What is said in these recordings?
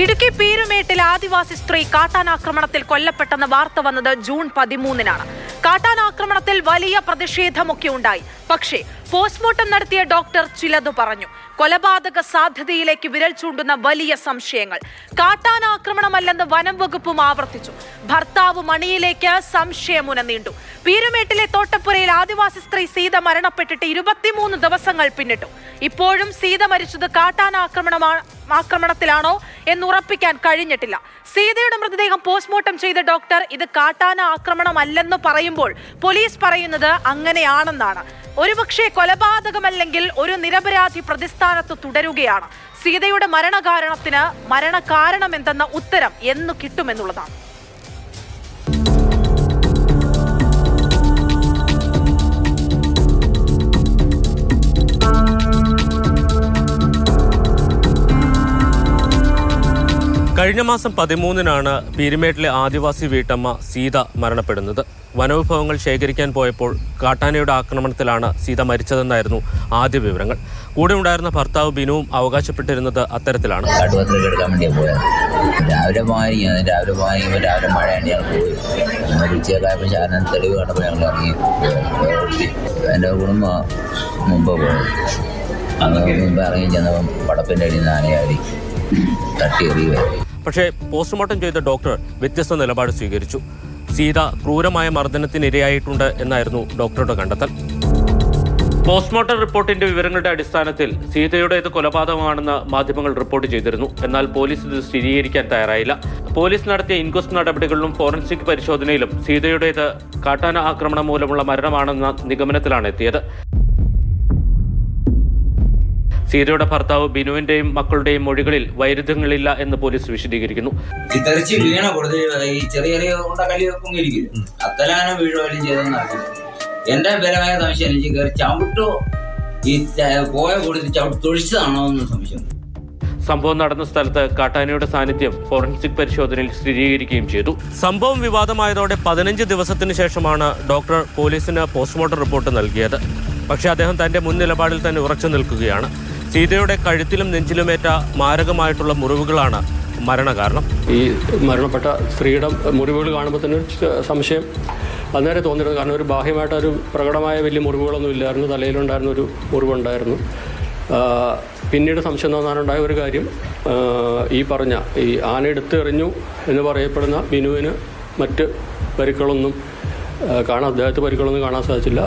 ഇടുക്കി പീരുമേട്ടിൽ ആദിവാസി സ്ത്രീ കാട്ടാനാക്രമണത്തിൽ കൊല്ലപ്പെട്ടെന്ന വാർത്ത വന്നത് ജൂൺ പതിമൂന്നിനാണ്. കാട്ടാനാക്രമണത്തിൽ വലിയ പ്രതിഷേധമൊക്കെ ഉണ്ടായി. പക്ഷേ പോസ്റ്റ്മോർട്ടം നടത്തിയ ഡോക്ടർ ചിലത് പറഞ്ഞു. കൊലപാതക സാധ്യതയിലേക്ക് വിരൽ ചൂണ്ടുന്ന വലിയ സംശയങ്ങൾ. കാട്ടാനാക്രമണമല്ലെന്ന് വനം വകുപ്പും ആവർത്തിച്ചു. ഭർത്താവ് മണിയിലേക്ക് സംശയമുന നീണ്ടു പീരുമേട്ടിലെ തോട്ടപ്പുരയിൽ ആദിവാസി സ്ത്രീ സീത മരണപ്പെട്ടിട്ട് ഇരുപത്തിമൂന്ന് ദിവസങ്ങൾ പിന്നിട്ടു. ഇപ്പോഴും സീത മരിച്ചത് കാട്ടാനാക്രമണമാണ് ആക്രമണത്തിലാണോ എന്ന് ഉറപ്പിക്കാൻ കഴിഞ്ഞിട്ടില്ല. സീതയുടെ മൃതദേഹം പോസ്റ്റ്മോർട്ടം ചെയ്ത ഡോക്ടർ ഇത് കാട്ടാന ആക്രമണമല്ലെന്ന് പറയുമ്പോൾ പോലീസ് പറയുന്നത് അങ്ങനെയാണെന്നാണ്. ഒരുപക്ഷെ കൊലപാതകമല്ലെങ്കിൽ ഒരു നിരപരാധി പ്രതിസ്ഥാനത്ത് തുടരുകയാണ്. സീതയുടെ മരണകാരണത്തിന് മരണകാരണം എന്തെന്ന ഉത്തരം എന്നു കിട്ടുമെന്നുള്ളതാണ്. കഴിഞ്ഞ മാസം പതിമൂന്നിനാണ് പീരുമേട്ടിലെ ആദിവാസി വീട്ടമ്മ സീത മരണപ്പെടുന്നത്. വനവിഭവങ്ങൾ ശേഖരിക്കാൻ പോയപ്പോൾ കാട്ടാനയുടെ ആക്രമണത്തിലാണ് സീത മരിച്ചതെന്നായിരുന്നു ആദ്യ വിവരങ്ങൾ. കൂടെ ഉണ്ടായിരുന്ന ഭർത്താവ് ബിനുവും അവകാശപ്പെട്ടിരുന്നത് അത്തരത്തിലാണ്. കാട്ടുപത്രിക എടുക്കാൻ പോയത് രാവിലെ പോകാൻ രാവിലെ പോകാൻ രാവിലെ മഴയാണ് ഞങ്ങൾ പോയി. ഒരു ഉച്ചയൊക്കെ ശാലം തെളിവ് കണ്ടപ്പോൾ ഞങ്ങൾ ഇറങ്ങി. എന്റെ കുടുംബം മുമ്പ് പോയി. അങ്ങനെ മുമ്പ് ഇറങ്ങി ചെന്നപ്പം പടപ്പിന്റെ അടിയിൽ നിന്ന് ആനയാടി. തട്ടി പക്ഷേ പോസ്റ്റ്മോർട്ടം ചെയ്ത ഡോക്ടർ വ്യത്യസ്ത നിലപാട് സ്വീകരിച്ചു. സീത ക്രൂരമായ മർദ്ദനത്തിനിരയായിട്ടുണ്ട് എന്നായിരുന്നു ഡോക്ടറുടെ കണ്ടെത്തൽ. പോസ്റ്റ്മോർട്ടം റിപ്പോർട്ടിന്റെ വിവരങ്ങളുടെ അടിസ്ഥാനത്തിൽ സീതയുടെ ഇത് കൊലപാതകമാണെന്ന് മാധ്യമങ്ങൾ റിപ്പോർട്ട് ചെയ്തിരുന്നു. എന്നാൽ പോലീസ് ഇത് സ്ഥിരീകരിക്കാൻ തയ്യാറായില്ല. പോലീസ് നടത്തിയ ഇൻക്വസ്റ്റ് നടപടികളിലും ഫോറൻസിക് പരിശോധനയിലും സീതയുടേത് കാട്ടാന ആക്രമണം മൂലമുള്ള മരണമാണെന്ന നിഗമനത്തിലാണ് എത്തിയത്. സീതയുടെ ഭർത്താവ് ബിനുവിന്റെയും മക്കളുടെയും മൊഴികളിൽ വൈരുദ്ധ്യങ്ങളില്ല എന്ന് പോലീസ് വിശദീകരിക്കുന്നു. ഈ തെറിച്ച് വീണ കൊടുത്ത് ഈ ചെറിയ ചെറിയ ഉണ്ടക്കല്ലി പൊങ്ങിയിരിക്കില്ല അത്തലാന വീഴുകയും ചെയ്തെന്ന് അറിയില്ല എന്റെ ബലമായ സംശയം എനിക്ക് കയറി ചവിട്ടോ ഈ ച- പോയ കൊടുത്ത് ചവിട്ട് തൊഴിച്ചതാണോ എന്ന് സംശയം. സംഭവം നടന്ന സ്ഥലത്ത് കാട്ടാനയുടെ സാന്നിധ്യം ഫോറൻസിക് പരിശോധനയിൽ സ്ഥിരീകരിക്കുകയും ചെയ്തു. സംഭവം വിവാദമായതോടെ പതിനഞ്ച് ദിവസത്തിന് ശേഷമാണ് ഡോക്ടർ പോലീസിന് പോസ്റ്റ്മോർട്ടം റിപ്പോർട്ട് നൽകിയത്. പക്ഷേ അദ്ദേഹം തന്റെ മുൻ നിലപാടിൽ തന്നെ ഉറച്ചു നിൽക്കുകയാണ്. സീതയുടെ കഴുത്തിലും നെഞ്ചിലുമേറ്റ മാരകമായിട്ടുള്ള മുറിവുകളാണ് മരണകാരണം. ഈ മരണപ്പെട്ട സ്ത്രീയുടെ മുറിവുകൾ കാണുമ്പോൾ തന്നെ സംശയം അന്നേരം തോന്നിയിരുന്നു. കാരണം ഒരു ബാഹ്യമായിട്ട് ഒരു പ്രകടമായ വലിയ മുറിവുകളൊന്നും ഇല്ലായിരുന്നു. തലയിലുണ്ടായിരുന്ന ഒരു മുറിവുണ്ടായിരുന്നു. പിന്നീട് സംശയം തോന്നാനുണ്ടായ ഒരു കാര്യം ഈ പറഞ്ഞ ഈ ആന എടുത്തെറിഞ്ഞു എന്ന് പറയപ്പെടുന്ന ബിനുവിന് മറ്റ് പരിക്കുകളൊന്നും ആ, കാണാൻ അദ്ദേഹത്തെ പരിക്കുകളൊന്നും കാണാൻ സാധിച്ചില്ല.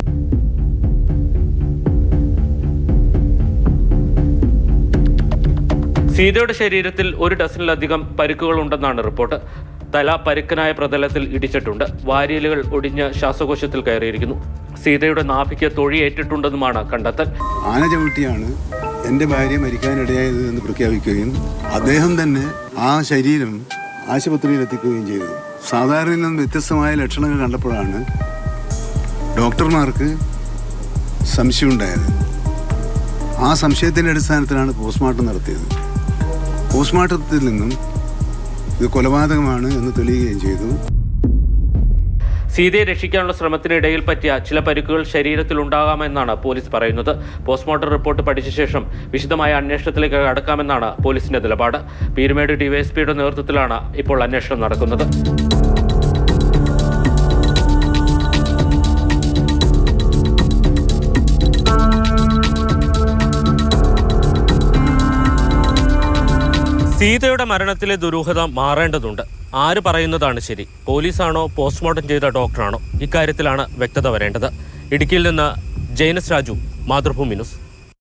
സീതയുടെ ശരീരത്തിൽ ഒരു ഡസനിലധികം പരിക്കുകൾ ഉണ്ടെന്നാണ് റിപ്പോർട്ട്. തല പരുക്കനായ പ്രതലത്തിൽ ഇടിച്ചിട്ടുണ്ട്. വാരിയലുകൾ ഒടിഞ്ഞ് ശ്വാസകോശത്തിൽ കയറിയിരിക്കുന്നു. സീതയുടെ നാഭിക്ക് തൊഴിയേറ്റിട്ടുണ്ടെന്നുമാണ് കണ്ടെത്തൽ. ആന ചവിട്ടിയാണ് എന്റെ ഭാര്യ മരിക്കാനിടയായത് എന്ന് പ്രഖ്യാപിക്കുകയും അദ്ദേഹം തന്നെ ആ ശരീരം ആശുപത്രിയിൽ എത്തിക്കുകയും ചെയ്തു. സാധാരണയിൽ നിന്നും വ്യത്യസ്തമായ ലക്ഷണങ്ങൾ കണ്ടപ്പോഴാണ് ഡോക്ടർമാർക്ക് സംശയമുണ്ടായത്. ആ സംശയത്തിന്റെ അടിസ്ഥാനത്തിലാണ് പോസ്റ്റ്മോർട്ടം നടത്തിയത്. പോസ്റ്റ്മോർട്ടത്തിൽ നിന്നും ഇത് കൊലപാതകമാണ് എന്ന് തെളിയുകയും ചെയ്തു. സീതയെ രക്ഷിക്കാനുള്ള ശ്രമത്തിനിടയിൽ പറ്റിയ ചില പരിക്കുകൾ ശരീരത്തിൽ ഉണ്ടാകാമെന്നാണ് പോലീസ് പറയുന്നത്. പോസ്റ്റ്മോർട്ടം റിപ്പോർട്ട് പഠിച്ച ശേഷം വിശദമായ അന്വേഷണത്തിലേക്ക് കടക്കാമെന്നാണ് പോലീസിന്റെ നിലപാട്. പീരുമേട് ഡിവൈഎസ്പിയുടെ നേതൃത്വത്തിലാണ് ഇപ്പോൾ അന്വേഷണം നടക്കുന്നത്. സീതയുടെ മരണത്തിലെ ദുരൂഹത മാറേണ്ടതുണ്ട്. ആര് പറയുന്നതാണ് ശരി? പോലീസാണോ പോസ്റ്റ്മോർട്ടം ചെയ്ത ഡോക്ടറാണോ? ഇക്കാര്യത്തിലാണ് വ്യക്തത വരേണ്ടത്. ഇടുക്കിയിൽ നിന്ന് ജൈനസ് രാജു മാതൃഭൂമി ന്യൂസ്.